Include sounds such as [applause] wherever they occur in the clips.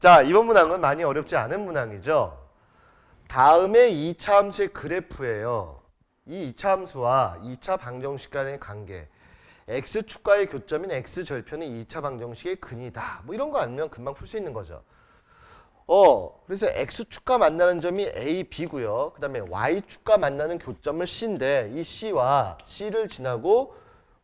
자, 이번 문항은 많이 어렵지 않은 문항이죠. 다음에 2차 함수의 그래프예요. 이 2차 함수와 2차 방정식 간의 관계. x축과의 교점인 x절편이 2차 방정식의 근이다. 뭐 이런 거 알면 금방 풀 수 있는 거죠. 어, 그래서 x축과 만나는 점이 a, b고요. 그 다음에 y축과 만나는 교점을 c인데 이 c와 c를 지나고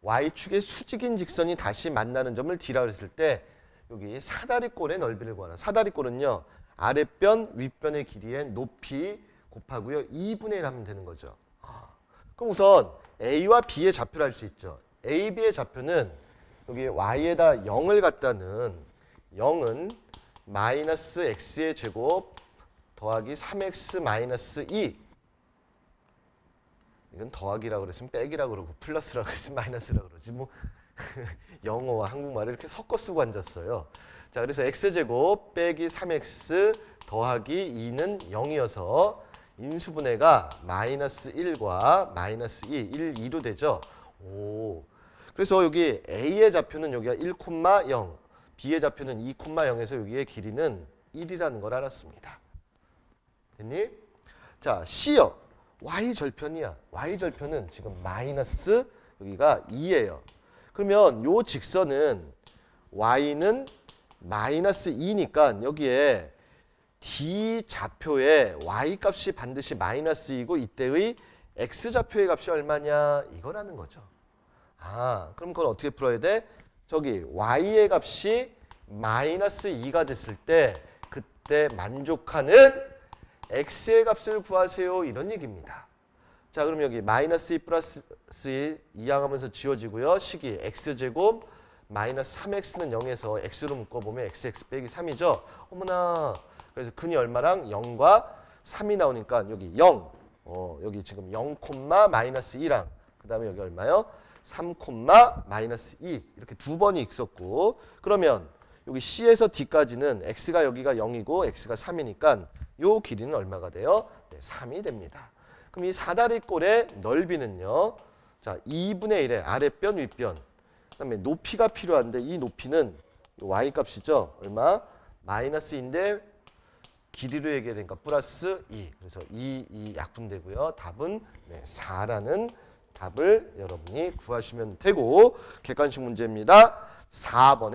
y축의 수직인 직선이 다시 만나는 점을 d라 그랬을 때 여기 사다리꼴의 넓이를 구하라. 사다리꼴은요. 아랫변, 윗변의 길이의 높이 곱하고요. 2분의 1 하면 되는 거죠. 아, 그럼 우선 A와 B의 좌표를 알 수 있죠. A, B의 좌표는 여기 Y에다 0을 갖다는 0은 마이너스 X의 제곱 더하기 3X 마이너스 2 이건 더하기라고 그랬으면 빼기라고 그러고 플러스라고 그랬으면 마이너스라고 그러지 뭐 [laughs] 영어와 한국말을 이렇게 섞어 쓰고 앉았어요. 자, 그래서 x제곱 빼기 3x 더하기 2는 0이어서 인수분해가 마이너스 1과 마이너스 2, 1, 2로 되죠. 오. 그래서 여기 a의 좌표는 여기가 1,0, b의 좌표는 2,0에서 여기의 길이는 1이라는 걸 알았습니다. 됐니? 자, c요. y절편이야. y절편은 지금 마이너스 여기가 2예요. 그러면 요 직선은 y는 마이너스 2니까 여기에 d 좌표의 y 값이 반드시 마이너스 2고 이때의 x 좌표의 값이 얼마냐 이거라는 거죠. 아, 그럼 그걸 어떻게 풀어야 돼? 저기 y의 값이 마이너스 2가 됐을 때 그때 만족하는 x의 값을 구하세요 이런 얘기입니다. 자 그럼 여기 마이너스 2 플러스 2 이항하면서 지워지고요. 식이 x제곱 마이너스 3x는 0에서 x로 묶어보면 xx 빼기 3이죠. 어머나 그래서 근이 얼마랑 0과 3이 나오니까 여기 0 어, 여기 지금 0 콤마 마이너스 2랑 그 다음에 여기 얼마요? 3 콤마 마이너스 2 이렇게 두 번이 있었고 그러면 여기 C에서 D까지는 X가 여기가 0이고 X가 3이니까 요 길이는 얼마가 돼요? 네, 3이 됩니다. 그럼 이 사다리꼴의 넓이는요. 자, 2분의 1의 아랫변, 윗변. 그다음에 높이가 필요한데 이 높이는 y 값이죠. 얼마? 마이너스인데 길이로 얘기해야 되니까 플러스 2. 그래서 2, 2 약분되고요. 답은 네, 4라는 답을 여러분이 구하시면 되고 객관식 문제입니다. 4번에